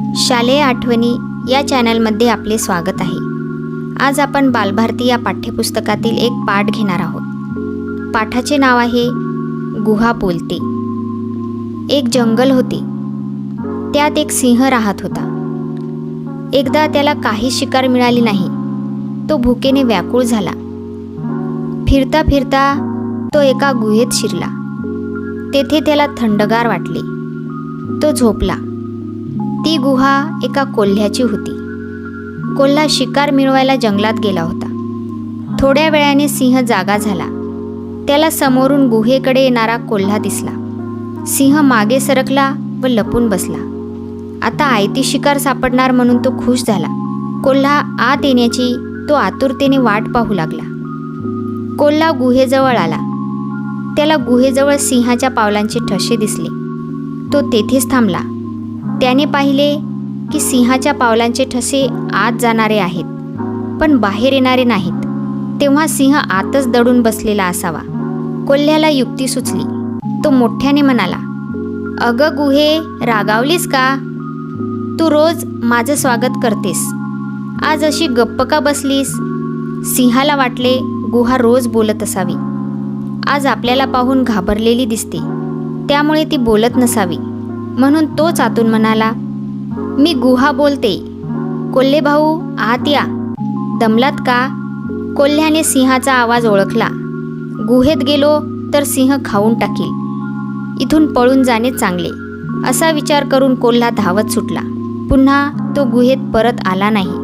शालेय आठवणी या चॅनलमध्ये आपले स्वागत आहे. आज आपण बालभारती या पाठ्यपुस्तकातील एक पाठ घेणार आहोत. पाठाचे नाव आहे गुहा बोलते. एक जंगल होते. त्यात एक सिंह राहत होता. एकदा त्याला काही शिकार मिळाली नाही. तो भुकेने व्याकुळ झाला. फिरता फिरता तो एका गुहेत शिरला. तेथे त्याला थंडगार वाटले. तो झोपला. ती गुहा एका कोल्ह्याची होती. कोल्हा शिकार मिळवायला जंगलात गेला होता. थोड्या वेळाने सिंह जागा झाला. त्याला समोरून गुहेकडे येणारा कोल्हा दिसला. सिंह मागे सरकला व लपून बसला. आता आयती शिकार सापडणार म्हणून तो खुश झाला. कोल्हा आत येण्याची तो आतुरतेने वाट पाहू लागला. कोल्हा गुहेजवळ आला. त्याला गुहेजवळ सिंहाच्या पावलांचे ठसे दिसले. तो तेथेच थांबला. त्याने पाहिले की सिंहाच्या पावलांचे ठसे आत जाणारे आहेत पण बाहेर येणारे नाहीत. तेव्हा सिंह आतच दडून बसलेला असावा. कोल्ह्याला युक्ती सुचली. तो मोठ्याने म्हणाला अगं गुहे रागावलीस का? तू रोज माझं स्वागत करतेस. आज अशी गप्प का बसलीस? सिंहाला वाटले गुहा रोज बोलत असावी. आज आपल्याला पाहून घाबरलेली दिसते. त्यामुळे ती बोलत नसावी. म्हणून तोच आतून म्हणाला मी गुहा बोलते. कोल्हे भाऊ आत या. दमलात का? कोल्ह्याने सिंहाचा आवाज ओळखला. गुहेत गेलो तर सिंह खाऊन टाकील. इथून पळून जाणे चांगले असा विचार करून कोल्हा धावत सुटला. पुन्हा तो गुहेत परत आला नाही.